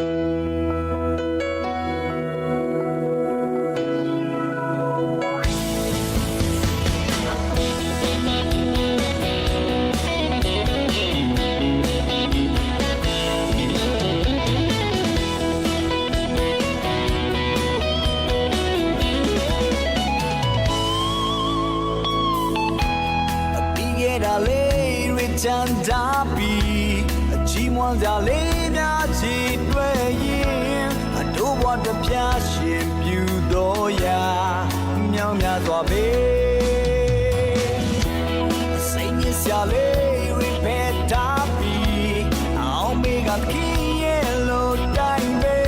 ပြီးခဲ့တာလေးရချန်တာပြီးအ ချီးမွမ်းကြလေးများချီတွေ့ရင်အတို့ဘဝတစ်ပြားရှင်ပြူတော်ရာမြောင်များစွာပဲစိတ်ညစ်စရာလေးရဖက်တာပြီးအောင်မေကခင်းရဲ့လို့တိုင်းပဲ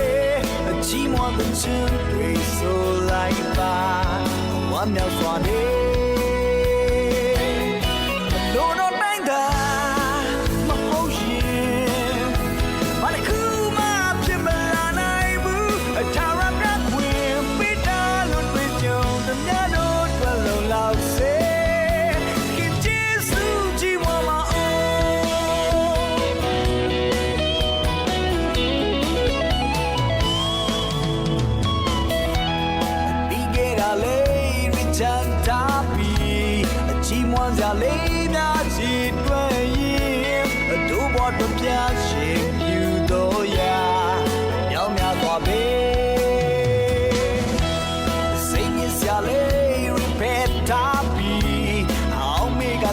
အချီးမွမ်းတဲ့ချင်တွေဆိုလိုက်ပါဝမ်းမြောက်စွာနေ ချန်တာပြီးအချီးမွမ်းစရာလေးများချီတွေ့ရင်အတို့ဘောတို့ပြရှင်ပြူတော်ရာမြောင်များသွားပဲစိတ်ညစ်စရာလေးရဖက်တာပြီးအောင်မေက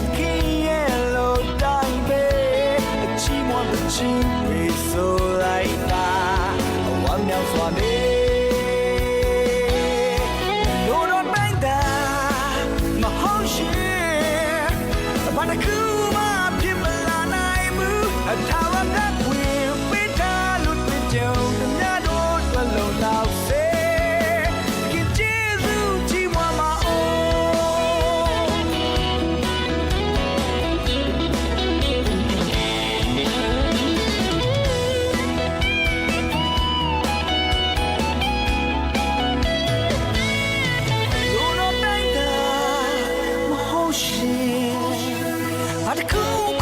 အ